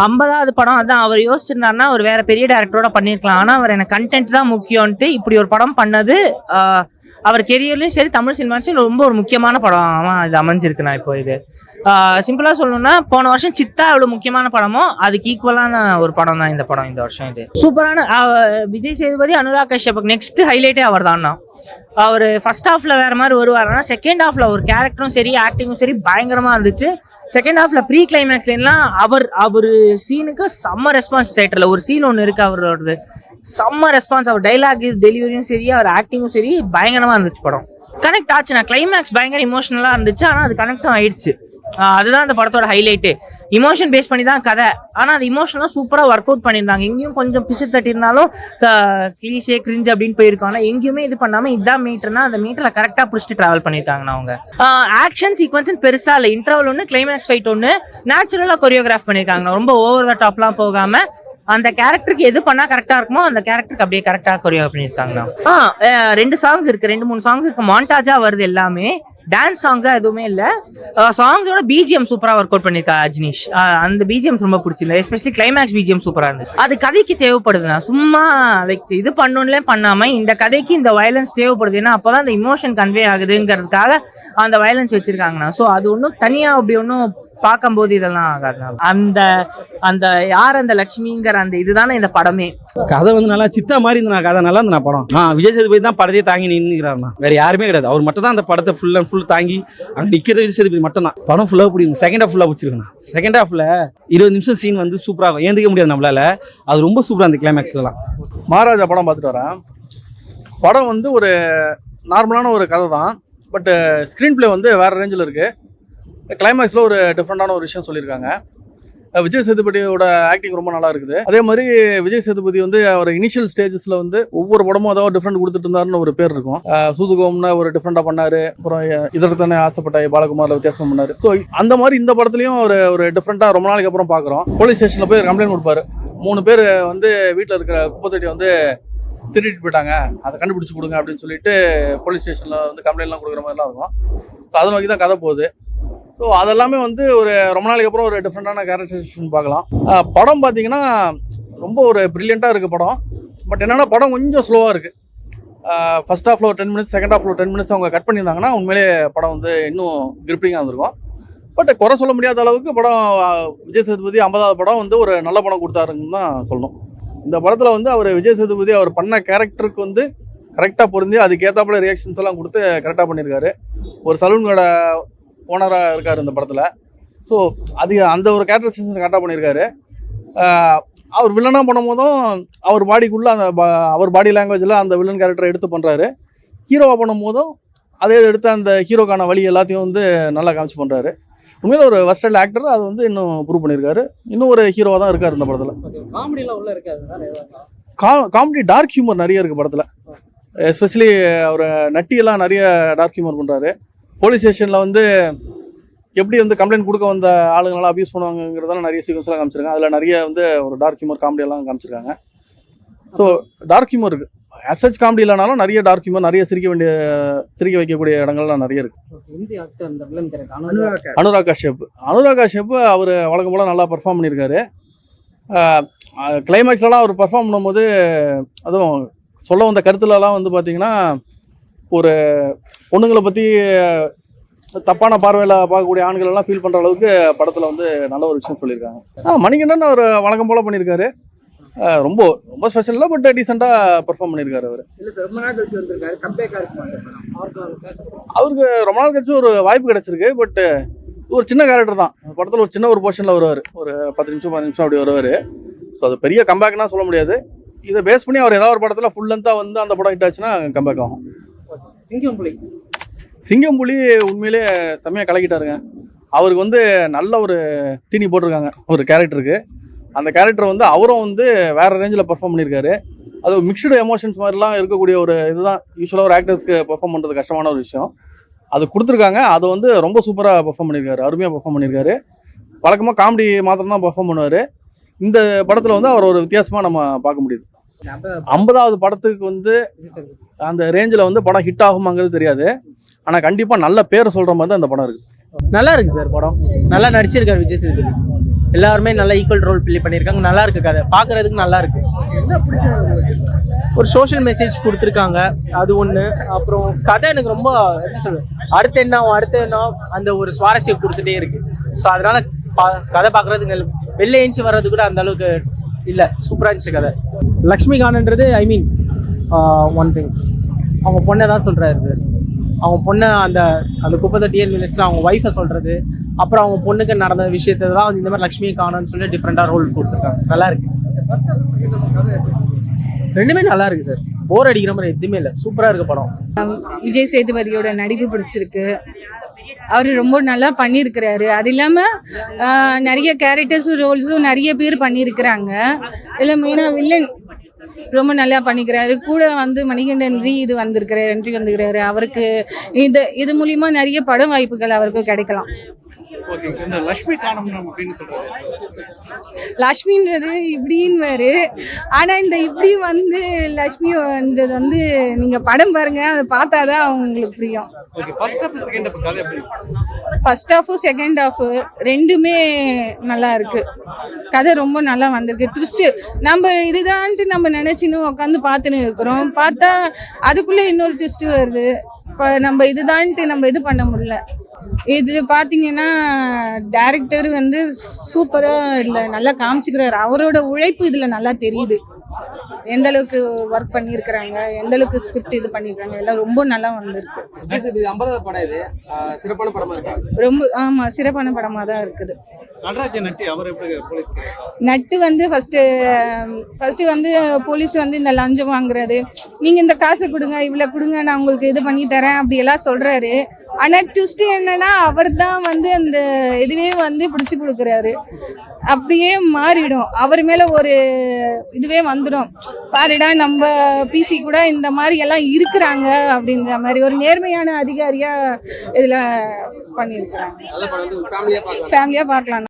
ஐம்பதாவது படம் அதான் அவர் யோசிச்சிருந்தாருன்னா அவர் வேற பெரிய டேரக்டரோட பண்ணியிருக்கலாம் ஆனால் அவர் எனக்கு கண்டென்ட் தான் முக்கியம்ன்ட்டு இப்படி ஒரு படம் பண்ணது அவர் கெரியர்லேயும் சரி தமிழ் சினிமாச்சும் ரொம்ப ஒரு முக்கியமான படமா இது அமைஞ்சிருக்கு நான் இப்போ இது. சிம்பிளாக சொல்லணும்னா போன வருஷம் சித்தா அவ்வளோ முக்கியமான படமோ அதுக்கு ஈக்குவலான ஒரு படம் தான் இந்த படம் இந்த வருஷம் இது. சூப்பரான விஜய் சேதுபதி அனுராக் கஷ்யப் நெக்ஸ்ட் ஹைலைட்டே அவர் தான் அவர் ஃபர்ஸ்ட் ஹாஃபில் வேறு மாதிரி வருவார். ஆனால் செகண்ட் ஹாஃப்ல ஒரு கேரக்டரும் சரி ஆக்டிங்கும் சரி பயங்கரமாக இருந்துச்சு. செகண்ட் ஹாஃப்ல ப்ரீ கிளைமேக்ஸ்லாம் அவர் அவர் சீனுக்கு செம்ம ரெஸ்பான்ஸ் தேட்டரில் ஒரு சீன் ஒன்று இருக்குது அவரோடது. செம்ம ரெஸ்பான்ஸ் அவர் டைலாக் டெலிவரியும் சரி அவர் ஆக்டிங்கும் சரி பயங்கரமாக இருந்துச்சு படம். கனெக்ட் ஆச்சு. நான் கிளைமேக்ஸ் பயங்கர இமோஷனலாக இருந்துச்சு. ஆனால் அது கனெக்டும் ஆயிடுச்சு. அதுதான் அந்த படத்தோட ஹைலைட்டு இமோஷன் பேஸ் பண்ணி தான் கதை. ஆனால் அந்த இமோஷனலாக சூப்பராக ஒர்க் அவுட் பண்ணியிருந்தாங்க. எங்கேயும் கொஞ்சம் பிசு தட்டியிருந்தாலும் கிளீஷே கிரிஞ்சு அப்படின்னு போயிருக்கோம். ஆனால் எங்கேயுமே இது பண்ணாமல் இதான் மீட்டர்னா அந்த மீட்டரில் கரெக்டாக பிடிச்சிட்டு ட்ராவல் பண்ணியிருக்காங்கண்ணா அவங்க. ஆக்ஷன் சீக்வன்ஸ் பெருசாக இல்லை. இன்டர்வல் ஒன்று கிளைமேக்ஸ் ஃபைட் ஒன்று நேச்சுரலாக கொரியோகிராஃப் பண்ணியிருக்காங்க ரொம்ப ஓவர் த டாப்லாம் போகாமல் அந்த கேரக்டருக்கு எது பண்ணா கரெக்டா இருக்குமோ அந்த கேரக்டருக்கு அப்படியே கரெக்டா கொரியோ பண்ணியிருக்காங்க ரெண்டு சாங்ஸ் இருக்கு. ரெண்டு மூணு சாங்ஸ் இருக்கு. மாண்டாஜா வருது எல்லாமே. டான்ஸ் சாங்ஸா எதுவுமே இல்லை. சாங்ஸோட பிஜிஎம் சூப்பராக ஒர்க் அவுட் பண்ணியிருக்கா அஜ்னீஷ். அந்த பிஜிஎம்ஸ் ரொம்ப பிடிச்சிருந்தது. எஸ்பெஷலி கிளைமேக்ஸ் பிஜிஎம் சூப்பராக இருந்துச்சு அது கதைக்கு தேவைப்படுதுண்ணா சும்மா லைக் இது பண்ணணும்லே பண்ணாம இந்த கதைக்கு இந்த வயலன்ஸ் தேவைப்படுது. ஏன்னா அப்பதான் அந்த இமோஷன் கன்வே ஆகுதுங்கிறதுக்காக அந்த வயலன்ஸ் வச்சிருக்காங்கண்ணா. ஸோ அது ஒன்றும் தனியாக அப்படி ஒன்றும் பார்க்கும்போது இதெல்லாம் ஆகாதுண்ணா அந்த அந்த யார் அந்த லட்சுமிங்கிற அந்த இதுதானே இந்த படமே. கதை வந்து நல்லா சித்தா மாதிரி இருந்தா கதை நல்லா இருந்தா படம். ஆ விஜய் சேதுபதி தான் படத்தையே தாங்கி நின்னுக்கிறாருண்ணா வேற யாருமே கிடையாது. அவர் மட்டும் தான் அந்த படத்தை ஃபுல் அண்ட் ஃபுல் தாங்கி அங்க நிக்கிறது விஜய் சேதுபதி மட்டும் தான். படம் ஃபுல்லாக பிடிக்கும். செகண்ட் ஹாஃப் ஃபுல்லாக பிடிச்சிருக்குண்ணா செகண்ட் ஹாஃப்ல இருபது நிமிஷம் சீன் வந்து சூப்பராக இருக்கும். ஏந்திக்க முடியாது நம்மளால. அது ரொம்ப சூப்பராக அந்த கிளைமேக்ஸ்லாம் மகாராஜா படம் பார்த்துட்டு வரேன். படம் வந்து ஒரு நார்மலான ஒரு கதை தான். பட் ஸ்க்ரீன் ப்ளே வந்து வேறு ரேஞ்சில் இருக்குது கிளைமேக்ஸில் ஒரு டிஃப்ரெண்ட்டான ஒரு விஷயம் சொல்லியிருக்காங்க. விஜய் சேதுபதியோட ஆக்டிங் ரொம்ப நல்லா இருக்குது. அதே மாதிரி விஜய் சேதுபதி வந்து அவர் இனிஷியல் ஸ்டேஜஸில் வந்து ஒவ்வொரு படமும் ஏதாவது டிஃப்ரெண்ட் கொடுத்துட்டு இருந்தாருன்னு ஒரு பேர் இருக்கும். அஹ் சூதுகோம்னு ஒரு டிஃப்ரெண்டாக பண்ணார். அப்புறம் இதற்கான ஆசைப்பட்ட பாலகுமாரில் வித்தியாசம் பண்ணார். ஸோ அந்த மாதிரி இந்த படத்துலையும் ஒரு ஒரு டிஃப்ரெண்ட்டாக ரொம்ப நாளைக்கு அப்புறம் பார்க்குறோம். போலீஸ் ஸ்டேஷனில் போய் கம்ப்ளைண்ட் கொடுப்பாரு. மூணு பேர் வந்து வீட்டில் இருக்கிற குப்பத்தொட்டி வந்து திருடிட்டு போயிட்டாங்க. அதை கண்டுபிடிச்சி கொடுங்க அப்படின்னு சொல்லிட்டு போலீஸ் ஸ்டேஷனில் வந்து கம்ப்ளைண்ட்லாம் கொடுக்குற மாதிரிலாம் இருக்கும். ஸோ அதை நோக்கி தான் கதை போகுது. ஸோ அதெல்லாமே வந்து ஒரு ரொம்ப நாளைக்கு அப்புறம் ஒரு டிஃப்ரெண்ட்டான கேரக்டரைசேஷன் பார்க்கலாம். படம் பார்த்தீங்கன்னா ரொம்ப ஒரு ப்ரில்லியண்ட்டாக இருக்குது படம். பட் என்னென்னா படம் கொஞ்சம் ஸ்லோவாக இருக்குது ஃபஸ்ட் ஹாஃபில் ஒரு டென் மினிட்ஸ் செகண்ட் ஹாஃபில் ஒரு டென் மினிட்ஸ் அவங்க கட் பண்ணியிருந்தாங்கன்னா உண்மையிலே படம் வந்து இன்னும் கிரிப்பிங்காக இருந்திருக்கும். பட் குறை சொல்ல முடியாத அளவுக்கு படம் விஜய் சேதுபதி ஐம்பதாவது படம் வந்து ஒரு நல்ல படம் கொடுத்தாருன்னு தான் சொல்லணும். இந்த படத்தில் வந்து அவர் விஜய் சேதுபதி அவர் பண்ண கேரக்டருக்கு வந்து கரெக்டாக பொருந்தி அதுக்கேற்றாப்புல ரியாக்ஷன்ஸ் எல்லாம் கொடுத்து கரெக்டாக பண்ணியிருக்காரு. ஒரு சலூன் கடை ஓனராக இருக்கார் இந்த படத்தில். ஸோ அது அந்த ஒரு கேரக்டரைசேஷன் கரெக்டாக பண்ணியிருக்காரு. அவர் வில்லனாக பண்ணும்போதும் அவர் பாடிக்குள்ளே அந்த அவர் பாடி லாங்குவேஜில் அந்த வில்லன் கேரக்டரை எடுத்து பண்ணுறாரு ஹீரோவாக பண்ணும்போதும் அதே எடுத்து அந்த ஹீரோக்கான வழி எல்லாத்தையும் வந்து நல்லா காமிச்சு பண்ணுறாரு உண்மையில ஒரு வெஸ்டர்ன் ஆக்டர் அது வந்து இன்னும் ப்ரூவ் பண்ணியிருக்காரு. இன்னும் ஒரு ஹீரோவாக தான் இருக்கார் இந்த படத்தில். காமெடிலாம் உள்ள இருக்காது கா காமெடி டார்க் ஹியூமர் நிறைய இருக்குது படத்தில். எஸ்பெஷலி அவர் நட்டியெல்லாம் நிறைய டார்க் ஹியூமர் பண்ணுறாரு போலீஸ் ஸ்டேஷனில் வந்து எப்படி வந்து கம்ப்ளைண்ட் கொடுக்க வந்த ஆளுங்களாம் அபியூஸ் பண்ணுவாங்கங்கிறதெல்லாம் நிறைய சீக்வன்ஸ்லாம் காமிச்சிருக்காங்க. அதில் நிறைய வந்து ஒரு டார்க் ஹியூமர் காமெடியெல்லாம் காமிச்சிருக்காங்க. ஸோ டார்க் ஹியூமர் இருக்குது அசச் காமெடி இல்லைனாலும் நிறைய டார்க் ஹியூமர் நிறைய சிரிக்க வேண்டிய சிரிக்க வைக்கக்கூடிய இடங்கள்லாம் நிறைய இருக்குது அனுராக். கஷ்யப் அனுராக் கஷ்யப் அவர் வழக்கம் போல் நல்லா பர்ஃபார்ம் பண்ணியிருக்காரு. கிளைமேக்ஸ்லலாம் அவர் பர்ஃபார்ம் பண்ணும்போது அதுவும் சொல்ல வந்த கருத்துலலாம் வந்து பார்த்தீங்கன்னா ஒரு பொண்ணுங்களை பற்றி தப்பான பார்வையில் பார்க்கக்கூடிய ஆண்கள் எல்லாம் ஃபீல் பண்ணுற அளவுக்கு படத்தில் வந்து நல்ல ஒரு விஷயம் சொல்லியிருக்காங்க. ஆ மணிகண்டன் அவர் வழக்கம் போல் பண்ணியிருக்காரு. ரொம்ப ரொம்ப ஸ்பெஷல் இல்லை பட் டீசெண்டாக பெர்ஃபார்ம் பண்ணியிருக்காரு அவர். அவருக்கு அவருக்கு ரொம்ப நாள் கழிச்சு ஒரு வாய்ப்பு கிடைச்சிருக்கு பட் ஒரு சின்ன கேரக்டர் தான். படத்தில் ஒரு சின்ன ஒரு போர்ஷனில் வருவார். ஒரு பத்து நிமிஷம் பதினஞ்சு நிமிஷம் அப்படி வருவார். ஸோ அது பெரிய கம்பேக்னா சொல்ல முடியாது. இதை பேஸ் பண்ணி அவர் ஏதாவது ஒரு படத்தில் ஃபுல் லென்த்தாக வந்து அந்த படம் ஹிட் ஆச்சுன்னா கம்பேக் ஆகும். சிங்கம் புலி. சிங்கம் புலி உண்மையிலே செம்மையாக கலக்கிட்டாருங்க. அவருக்கு வந்து நல்ல ஒரு தீனி போட்டிருக்காங்க ஒரு கேரக்டருக்கு அந்த கேரக்டர் வந்து அவரும் வந்து வேற ரேஞ்சில் பெர்ஃபார்ம் பண்ணியிருக்காரு. அது மிக்சடு எமோஷன்ஸ் மாதிரிலாம் இருக்கக்கூடிய ஒரு இதுதான். யூஸ்வலாக ஒரு ஆக்டர்ஸ்க்கு பெர்ஃபார்ம் பண்ணுறது கஷ்டமான ஒரு விஷயம். அது கொடுத்துருக்காங்க. அதை வந்து ரொம்ப சூப்பராக பெர்ஃபார்ம் பண்ணியிருக்காரு. அருமையாக பெர்ஃபார்ம் பண்ணியிருக்காரு. வழக்கமாக காமெடி மாத்திரம் தான் பெர்ஃபார்ம் பண்ணுவார். இந்த படத்தில் வந்து அவர் ஒரு வித்தியாசமாக நம்ம பார்க்க முடியுது. ஐம்பதாவது படத்துக்கு வந்து அந்த ரேஞ்சில் வந்து படம் ஹிட் ஆகுமாங்கிறது தெரியாது. ஆனால் கண்டிப்பாக நல்ல பேர் சொல்கிற மாதிரி தான் இந்த படம் இருக்குது நல்லா இருக்கு சார் படம். நல்லா நடிச்சிருக்காரு விஜய் சேதுபதி. எல்லாருமே நல்லா ஈக்குவல் ரோல் பிளே பண்ணியிருக்காங்க. நல்லா இருக்கு கதை. பார்க்கறதுக்கு நல்லா இருக்கு. ஒரு சோஷியல் மெசேஜ் கொடுத்துருக்காங்க. அது ஒன்று அப்புறம் கதை எனக்கு ரொம்ப எப்படி சொல்றது? அடுத்து என்ன அடுத்த அடுத்து என்ன அந்த ஒரு சுவாரஸ்யம் கொடுத்துட்டே இருக்கு. ஸோ அதனால பா- கதை பார்க்கறதுக்கு வெளில ஏஞ்சி வர்றது கூட அந்த அளவுக்கு இல்லை. சூப்பராக இருந்துச்சு கதை. லக்ஷ்மிகான்ன்றது ஐ மீன் ஒன் திங் அவங்க பொண்ணை தான் சொல்கிறாரு சார். அவங்க பொண்ணை அந்த அந்த குப்பத்தை டிஎன் மினிஸ்டர் அவங்க ஒய்ஃபை சொல்கிறது அப்புறம் அவங்க பொண்ணுக்கு நடந்த விஷயத்தை தான் இந்த மாதிரி லக்ஷ்மி காணன்னு சொல்லி டிஃப்ரெண்ட்டாக ரோல் கொடுத்துருக்காங்க. நல்லா இருக்கு. ரெண்டுமே நல்லா இருக்கு சார் போர் அடிக்கிற மாதிரி எதுவுமே இல்லை. சூப்பராக இருக்கு படம். விஜய் சேதுபதியோட நடிப்பு பிடிச்சிருக்கு. அவர் ரொம்ப நல்லா பண்ணியிருக்கிறாரு. அது இல்லாமல் நிறைய கேரக்டர்ஸும் ரோல்ஸும் நிறைய பேர் பண்ணியிருக்கிறாங்க. இல்லை மெயினாக வில்லன் ரொம்ப நல்லா பண்ணிக்கிறாரு. கூட வந்து மணிகண்டன் ரீ இது வந்திருக்கிறாரு என்ட்ரி வந்திருக்கிறாரு. அவருக்கு இது இது மூலியமா நிறைய படம் வாய்ப்புகள் அவருக்கு கிடைக்கலாம். லக்ஷ்மின்றது இப்படின்னு ஆனா இந்த இப்படி வந்து லக்ஷ்மின்றது வந்து நீங்க படம் பாருங்க அதை பார்த்தாதான் உங்களுக்கு புரியும். Okay first second half second half ரெண்டுமே நல்லா இருக்கு. கதை ரொம்ப நல்லா வந்திருக்கு. ட்விஸ்ட்டு நம்ம இதுதான்ட்டு நம்ம நினச்சின்னு உட்காந்து பார்த்துன்னு இருக்கிறோம். பார்த்தா அதுக்குள்ளே இன்னொரு ட்விஸ்ட்டு வருது. இப்போ நம்ம இதுதான்ட்டு நம்ம இது பண்ண முடியல. இது பார்த்தீங்கன்னா டேரக்டர் வந்து சூப்பராக இல்லை நல்லா காமிச்சுக்கிறாரு. அவரோட உழைப்பு இதில் நல்லா தெரியுது. எந்த அளவுக்கு ஒர்க் பண்ணியிருக்கிறாங்க எந்த அளவுக்கு ஸ்கிரிப்ட் இது பண்ணியிருக்காங்க எல்லாம் ரொம்ப நல்லா வந்திருக்கு. படம் சிறப்பான படமா ரொம்ப ஆமாம் சிறப்பான படமாக தான் இருக்குது. நட்டி அவர் எப்படி போலீஸ் நட்டு வந்து ஃபஸ்ட்டு ஃபஸ்ட்டு வந்து போலீஸ் வந்து இந்த லஞ்சம் வாங்குறது நீங்கள் இந்த காசை கொடுங்க இவ்வளோ கொடுங்க நான் உங்களுக்கு இது பண்ணி தரேன் அப்படியெல்லாம் சொல்கிறாரு ஆனால் ட்விஸ்ட்டு என்னன்னா அவர் தான் வந்து அந்த இதுவே வந்து பிடிச்சி கொடுக்குறாரு. அப்படியே மாறிடும். அவர் மேலே ஒரு இதுவே வந்துடும். பாருடா நம்ம பிசி கூட இந்த மாதிரி எல்லாம் இருக்கிறாங்க அப்படின்ற மாதிரி ஒரு நேர்மையான அதிகாரியாக இதில் பண்ணியிருக்கிறாங்க. ஃபேமிலியாக பார்க்கலாம்.